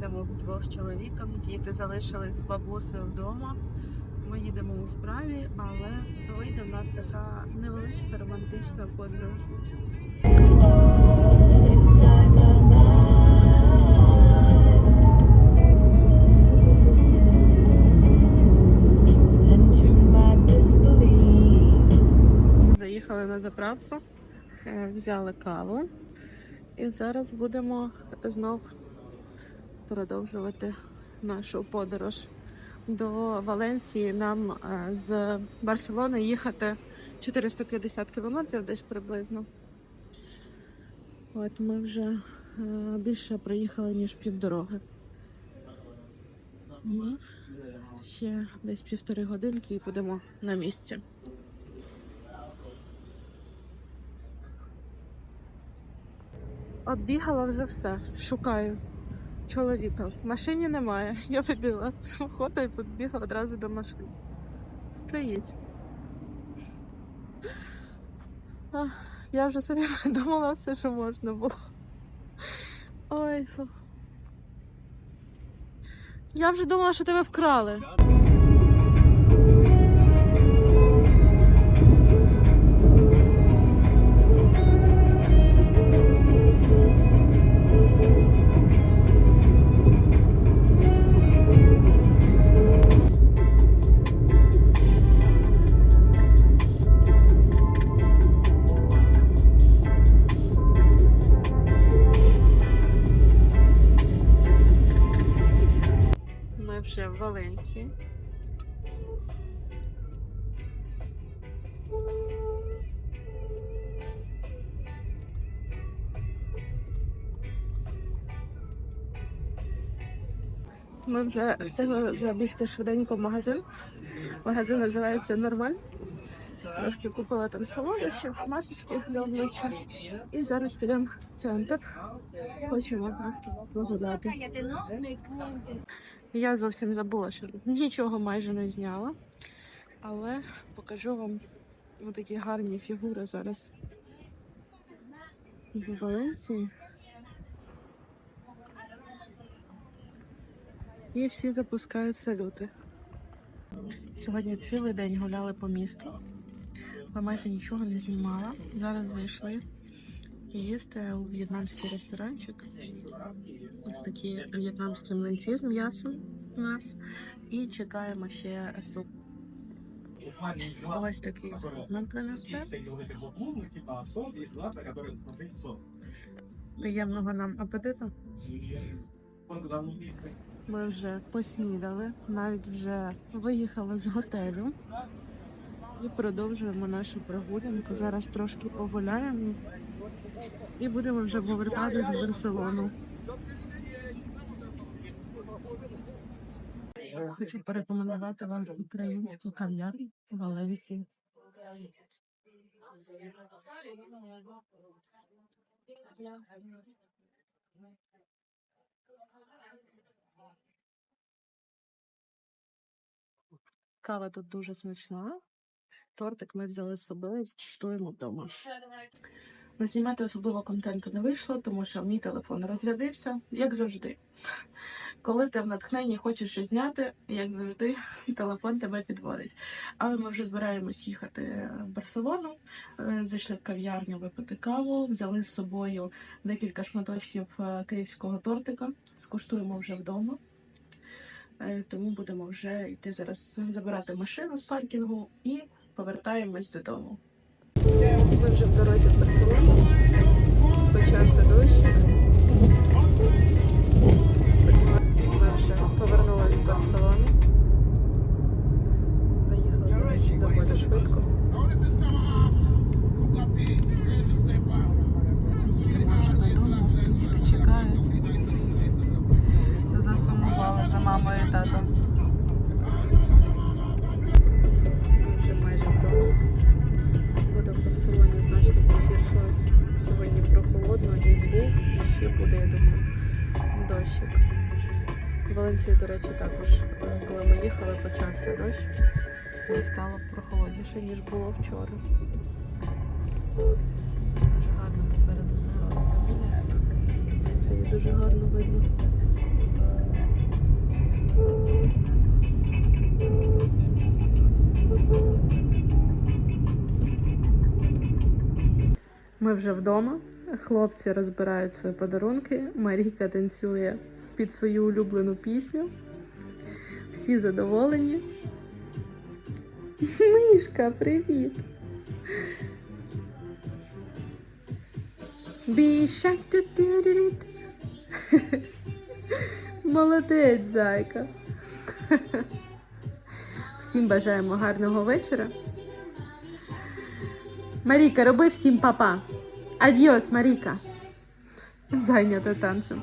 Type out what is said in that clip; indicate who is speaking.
Speaker 1: їдемо вдвох з чоловіком. Діти залишились з бабусею вдома. Ми їдемо у справі, але вийде в нас така невеличка романтична подорож. Заїхали на заправку, е, взяли каву, і зараз будемо знов продовжувати нашу подорож до Валенсії. Нам е, з Барселони їхати 450 кілометрів десь приблизно. От ми вже е, більше проїхали, ніж півдороги. І ще десь півтори годинки і будемо на місці. Оббігала вже все. Шукаю чоловіка. В машині немає. Я вибігла з охотою і побігла одразу до машини. Стоїть. Я вже собі думала все, що можна було. Ой. Я вже думала, що тебе вкрали. Вже в Валенції. Ми вже встигли забігти швиденько в магазин. Магазин називається Нормаль. Трошки купила там солодощів, масочки для обличчя. І зараз підемо в центр. Хочемо трошки погуляти. Я зовсім забула, що нічого майже не зняла. Але покажу вам такі гарні фігури зараз в Валенції. І всі запускають салюти. Сьогодні цілий день гуляли по місту. Я майже нічого не знімала. Зараз зайшли їсти у в'єтнамський ресторанчик. Ось такі в'єтнамські млинці з м'ясом у нас. І чекаємо ще суп. Ось такий суп нам принесли. Приємного нам апетиту. Ми вже поснідали, навіть вже виїхали з готелю і продовжуємо нашу прогулянку. Зараз трошки погуляємо і будемо вже повертатись в Барселону. Хочу порекомендувати вам українську кав'ярню в Валенсії. Кава тут дуже смачна. Тортик ми взяли з собою, скуштуємо вдома. Назнімати особливо контенту не вийшло, тому що мій телефон розрядився, як завжди. Коли ти в натхненні хочеш щось зняти, як завжди, телефон тебе підводить. Але ми вже збираємось їхати в Барселону. Е, Зайшли в кав'ярню випити каву, взяли з собою декілька шматочків е, київського тортика. Скуштуємо вже вдома. Е, Тому будемо вже йти зараз забирати машину з паркінгу і повертаємось додому. Ми вже в дорозі в Барселону. Почався дощ. В до речі, також, е, коли ми їхали, почався дощ. І стало прохолодніше, ніж було вчора. Дуже гарно попереду сигнал. Звідси її дуже гарно видно. Ми вже вдома. Хлопці розбирають свої подарунки. Марійка танцює під свою улюблену пісню. Всі задоволені. Мишка, привіт! Біша. Молодець, зайка. Всім бажаємо гарного вечора. Марійка, роби всім папа. Адіос, Марійка. Зайнята танцем.